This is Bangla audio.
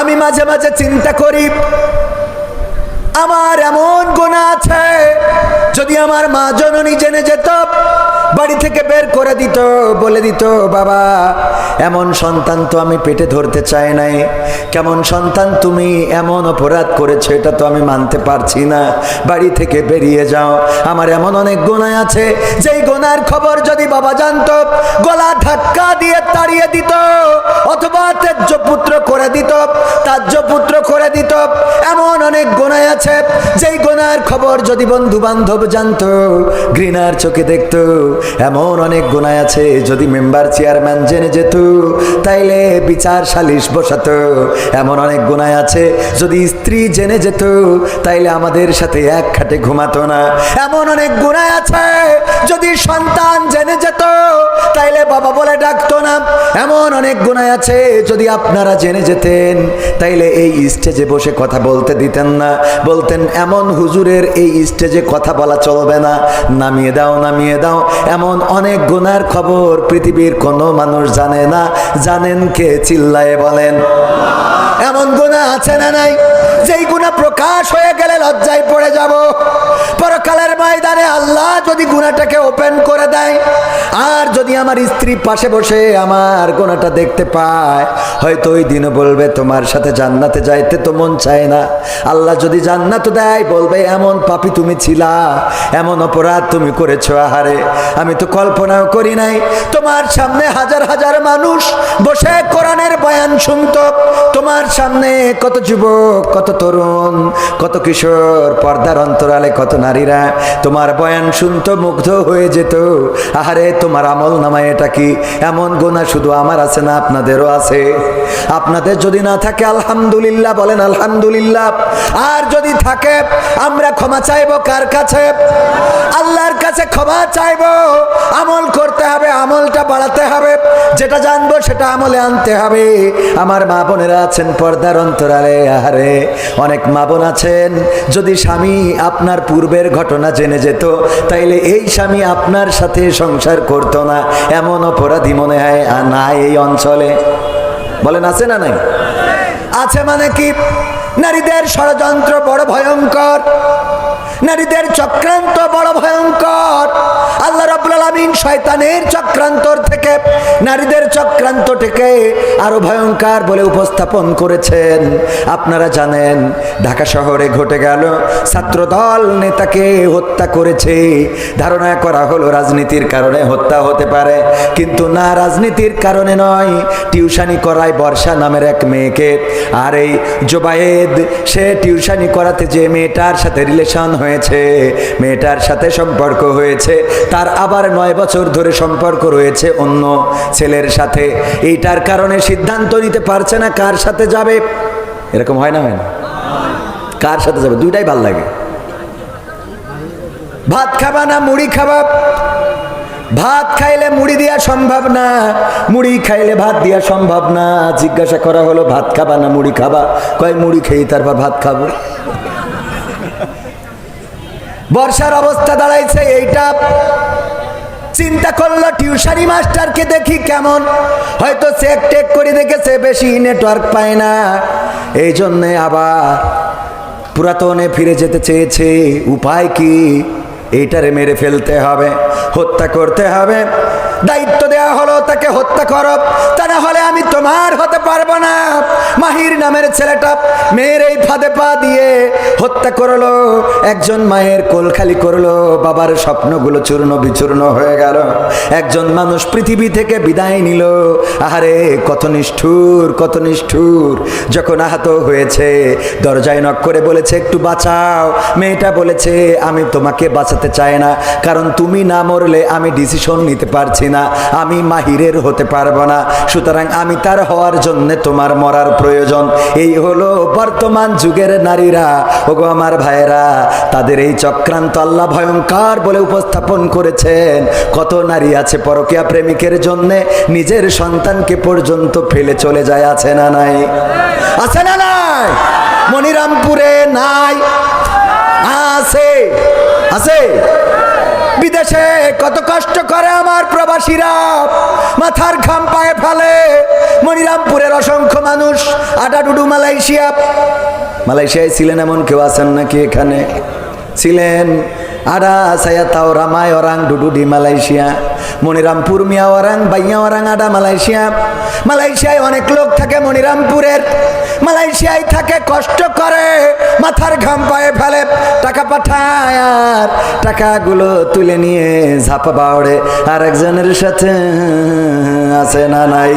আমি মাঝে মাঝে চিন্তা করি, আমার এমন গোনা আছে, যদি আমার মা জননী জেনে যেত বাড়ি থেকে বের করে দিত, বলে দিত, বাবা, এমন সন্তান তো আমি পেটে ধরতে চাই নাই। কেমন সন্তান তুমি এমন অপরাধ করেছ, এটা তো আমি মানতে পারছি না। বাড়ি থেকে বেরিয়ে যাও। আমার এমন অনেক গোনায় আছে, যেই গোনার খবর যদি বাবা জানতো, গলা ধাক্কা দিয়ে তাড়িয়ে দিত, অথবা তেজ্য পুত্র করে দিত তাজ্য পুত্র করে দিত। এমন অনেক গোনায় আছে। যেই গোনার খবর যদি বন্ধু বান্ধব জানতো, ঘৃণার চোখে দেখতো। এমন অনেক গোনায় আছে যদি মেম্বার চেয়ারম্যান জেনে যেত। তাইলে বিচার সালিশ বসাতো। এমন অনেক গোনায় আছে যদি স্ত্রী জেনে যেত। তাইলে আমাদের সাথে এক খাটে ঘুমাতো না। এমন অনেক গুণায় আছে যদি সন্তান তাইলে বাবা বলে ডাকতো না। এমন অনেক গুণায় আছে, যদি আপনারা জেনে যেতেন, তাইলে এই স্টেজে বসে কথা বলতে দিতেন না। বলতেন, এমন হুজুরের এই স্টেজে কথা বলা চলবে না। নামিয়ে দাও নামিয়ে দাও। এমন অনেক গুনার খবর পৃথিবীর কোনো মানুষ জানে না। জানেন কে? চিল্লায়ে বলেন। এমন গুণা আছে না নাই? যেই গুণা প্রকাশ হয়ে গেলে লজ্জায় পড়ে যাব। পরকালের ময়দানে আল্লাহ যদি গুণাটাকে ওপেন করে দেয় আর যদি আমার স্ত্রী পাশে বসে আমার গুণাটা দেখতে পায়, হয়তো ওই দিনও বলবে, তোমার সাথে জান্নাতে যাইতে তো মন চায় না। আল্লাহ যদি জান্নাত দেয়, বলবে, এমন পাপি তুমি ছিলা, এমন অপরাধ তুমি করেছ আহারে। আমি তো কল্পনাও করি নাই। তোমার সামনে হাজার হাজার মানুষ বসে কোরআনের বয়ান শুনতো। তোমার সামনে কত যুবক, কত তরুণ, কত কিশোর, পর্দার অন্তরালে কত নারীরা, তোমার বয়ান শুনতো, মুগ্ধ হয়ে যেত। আহারে, তোমার আমল নামায় এটা কি? এমন গোনা শুধু আমার আছে না আপনাদেরও আছে? আপনাদের যদি না থাকে, আলহামদুলিল্লাহ, বলেন আলহামদুলিল্লাহ। আর যদি থাকে, আমরা ক্ষমা চাইব কার কাছে? আল্লাহর কাছে ক্ষমা চাইব। আমল করতে হবে, আমলটা বাড়াতে হবে। যেটা জানব, সেটা আমলে আনতে হবে। আমার মা বোনেরা আছেন পর্দার অন্তরালে, আহারে, অনেক মা বোন আছেন। যদি স্বামী আপনার পূর্বের ঘটনা জেনে যেত, তাইলে এই স্বামী আপনার সাথে সংসার করতো না। এমন অপরাধী মনে হয় আর নাই এই অঞ্চলে। বলেন, আছে না নাই? আছে মানে কি? নারীদের ষড়যন্ত্র বড় ভয়ঙ্কর। নারীদের চক্রান্ত বড় ভয়ঙ্কর। আল্লাহ রাব্বুল আলামিন শয়তানের চক্রান্তর থেকে নারীদের চক্রান্ত থেকে আরও ভয়ঙ্কর বলে উপস্থাপন করেছেন। আপনারা জানেন, ঢাকা শহরে ঘটে গেল, ছাত্রদল নেতাকে হত্যা করেছে। ধারণা করা হলো রাজনীতির কারণে হত্যা হতে পারে, কিন্তু না রাজনীতির কারণে নয়। টিউশানি করায় বর্ষা নামের এক মেয়েকে। আর এই জোবায়েদ, সে টিউশানি করাতে যে মেয়েটার সাথে রিলেশন হয়েছে, মেয়েটার সাথে সম্পর্ক হয়েছে, তার আবার নয় বছর ধরে সম্পর্ক রয়েছে অন্য ছেলের সাথে। এইটার কারণে সিদ্ধান্ত নিতে পারছে না কার সাথে যাবে। এরকম হয় না হয় না কার সাথে যাবে? দুইটাই ভালো লাগে। ভাত খাবা না মুড়ি খাবা? ভাত খাইলে মুড়ি দেওয়া সম্ভব না। মুড়ি খাইলে ভাত দেওয়া সম্ভব না। জিজ্ঞাসা করা হলো, ভাত খাবা না মুড়ি খাবা? কয়, মুড়ি খেয়ে তারপর ভাত খাব। বর্ষার অবস্থা দাঁড়াইছে, এইটা চিন্তা করল টিউশনি মাস্টারকে দেখি কেমন। হয়তো চেক টেক করে দেখেছে, বেশি নেটওয়ার্ক পায় না। এই জন্যে আবার পুরাতনে ফিরে যেতে চেয়েছে। উপায় কি? এইটারে মেরে ফেলতে হবে, হত্যা করতে হবে। দায়িত্ব দেওয়া হলো তাকে হত্যা করো। তোমার হতে পারব না। মাহির নামের ছেলেটা মেয়ের এই ফাঁদে পা দিয়ে হত্যা করল। একজন মায়ের কোল খালি করল। বাবার স্বপ্নগুলো চূর্ণ বিচূর্ণ হয়ে গেল। একজন মানুষ পৃথিবী থেকে বিদায় নিল। আহারে, কত নিষ্ঠুর কত নিষ্ঠুর। যখন আহত হয়েছে, দরজায় নক করে বলেছে, একটু বাঁচাও। মেয়েটা বলেছে, আমি তোমাকে বাঁচাতে চাই না। কারণ তুমি না মরলে আমি ডিসিশন নিতে পারছি না। আমি মাহিরের হতে পারব না। সুতরাং আমি তার হওয়ার জন্য তোমার মরার প্রয়োজন। এই হলো বর্তমান যুগের নারীরা। ওগো আমার ভাইয়েরা, তাদের এই চক্রান্ত আল্লাহ ভয়ঙ্কর বলে উপস্থাপন করেছেন। কত নারী আছে পরকিয়া প্রেমিকের জন্য? নিজের সন্তানকে পর্যন্ত ফেলে চলে যায়, আছে না নাই? আছে না নাই? মনিরামপুরে নাই। আছে। আছে। বিদেশে কত কষ্ট করে আমার প্রবাসীরা মাথার ঘাম পায়ে ফেলে। মনিরামপুরের অসংখ্য মানুষ আডাডুডু মালয়েশিয়া। মালয়েশিয়ায় ছিলেন এমন কেউ আছেন নাকি এখানে? ছিলেন আডা সায়া, তাও, রামায়, ওরাং ডুডুডি মালয়েশিয়া। মনিরামপুর, মিয়া, ওরাং, বাইয়া, ওরাং আডা মালয়েশিয়া। মালয়েশিয়ায় অনেক লোক থাকে মনিরামপুরের। মালয়েশিয়ায় থাকে, কষ্ট করে, মাথার ঘাম পায়ে ফেলে। টাকা পাঠায় আর টাকাগুলো তুলে নিয়ে ঝাপা বাউড়ে আর একজনের সাথে আছে না নাই?